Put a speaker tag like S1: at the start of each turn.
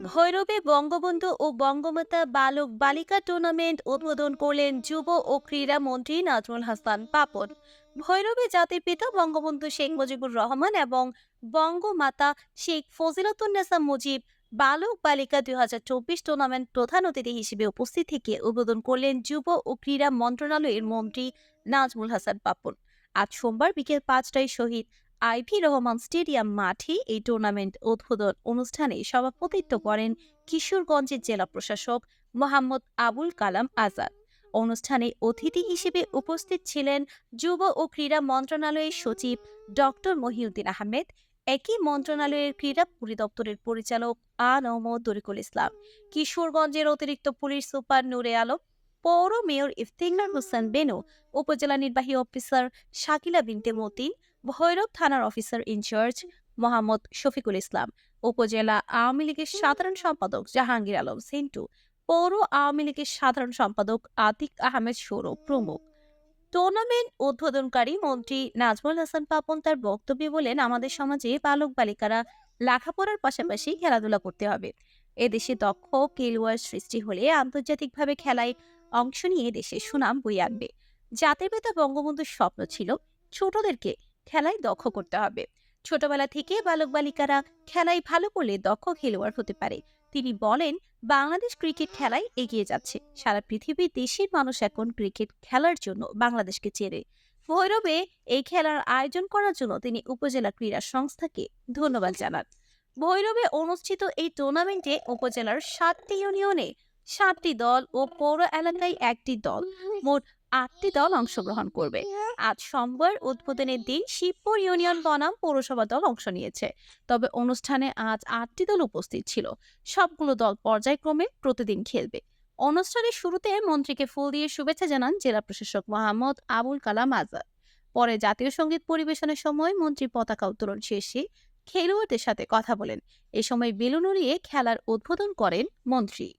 S1: ভৈরবে বঙ্গবন্ধু ও বঙ্গমাতা বালক বালিকা টুর্নামেন্ট উদ্বোধন করলেন যুব ও ক্রীড়া মন্ত্রী নাজমুল হাসান পাপন। ভৈরবে জাতির পিতা বঙ্গবন্ধু শেখ মুজিবুর রহমান এবং বঙ্গমাতা শেখ ফজিলতুন্নেসা মুজিব বালক বালিকা দুই হাজার চব্বিশ টুর্নামেন্ট প্রধান অতিথি হিসেবে উপস্থিত থেকে উদ্বোধন করলেন যুব ও ক্রীড়া মন্ত্রণালয়ের মন্ত্রী নাজমুল হাসান পাপন। আজ সোমবার বিকেল পাঁচটায় শহীদ আইভি রহমান স্টেডিয়াম মাঠে এই টুর্নামেন্ট উদ্বোধন অনুষ্ঠানে সভাপতিত্ব করেন কিশোরগঞ্জের জেলা প্রশাসক মোহাম্মদ আবুল কালাম আজাদ। অনুষ্ঠানে অতিথি হিসেবে উপস্থিত ছিলেন যুব ও ক্রীড়া মন্ত্রণালয়ের সচিব ডক্টর মহিউদ্দিন আহমেদ, একই মন্ত্রণালয়ের ক্রীড়া পরিদপ্তরের পরিচালক আ নহমদ তরিকুল ইসলাম, কিশোরগঞ্জের অতিরিক্ত পুলিশ সুপার নুরে আলম, পৌর মেয়র ইফতিংলার হোসেন বেনু, উপজেলা নির্বাহী অফিসার শাকিলা বিনতে মতিন ভৈরব থানার officer in charge Mohammad Shafiqul Islam, উপজেলা আওয়ামী লীগের সাধারণ সম্পাদক জাহাঙ্গীর আলম সিন্টু, পৌর আওয়ামী লীগের সাধারণ সম্পাদক আতিক আহমেদ সৌরভ প্রমুখ। টুর্নামেন্ট উদ্বোধনকারী মন্ত্রী নাজমুল হাসান পাপন তার বক্তব্যে বলেন, আমাদের সমাজে বালক বালিকারা লেখাপড়ার পাশাপাশি খেলাধুলা করতে হবে। এদেশে দক্ষ খেলোয়াড় সৃষ্টি হলে আন্তর্জাতিকভাবে খেলায় অংশ নিয়ে দেশে সুনাম বই আনবে। জাতির পিতা বঙ্গবন্ধুর স্বপ্ন ছিল ছোটদেরকে খেলায় দক্ষ করতে হবে। ছোটবেলা থেকে বালক বালিকারা খেলায় ভালো করলে দক্ষ খেলোয়াড় হতে পারে। তিনি বলেন, বাংলাদেশ ক্রিকেট খেলায় এগিয়ে যাচ্ছে। সারা পৃথিবীর দেশের মানুষ এখন ক্রিকেট খেলার জন্য বাংলাদেশকে চেনে। ভৈরবে এই খেলার আয়োজন করার জন্য তিনি উপজেলা ক্রীড়া সংস্থাকে ধন্যবাদ জানান। ভৈরবে অনুষ্ঠিত এই টুর্নামেন্টে উপজেলার সাতটি ইউনিয়নে সাতটি দল ও পৌর এলাকায় একটি দল। মোট আটটি দল অংশগ্রহণ করবে। আজ সোমবার উদ্বোধনের দিন শিবপুর ইউনিয়ন বনাম পৌরসভা দল অংশ নিয়েছে। তবে অনুষ্ঠানে আজ আটটি দল উপস্থিত ছিল। সবগুলো দল পর্যায়ক্রমে প্রতিদিন খেলবে। অনুষ্ঠানের শুরুতে মন্ত্রীকে ফুল দিয়ে শুভেচ্ছা জানান জেলা প্রশাসক মোহাম্মদ আবুল কালাম আজাদ। পরে জাতীয় সংগীত পরিবেশনের সময় মন্ত্রী পতাকা উত্তোলন শেষে খেলোয়াড়দের সাথে কথা বলেন। এ সময় বেলুন উড়িয়ে খেলার উদ্বোধন করেন মন্ত্রী।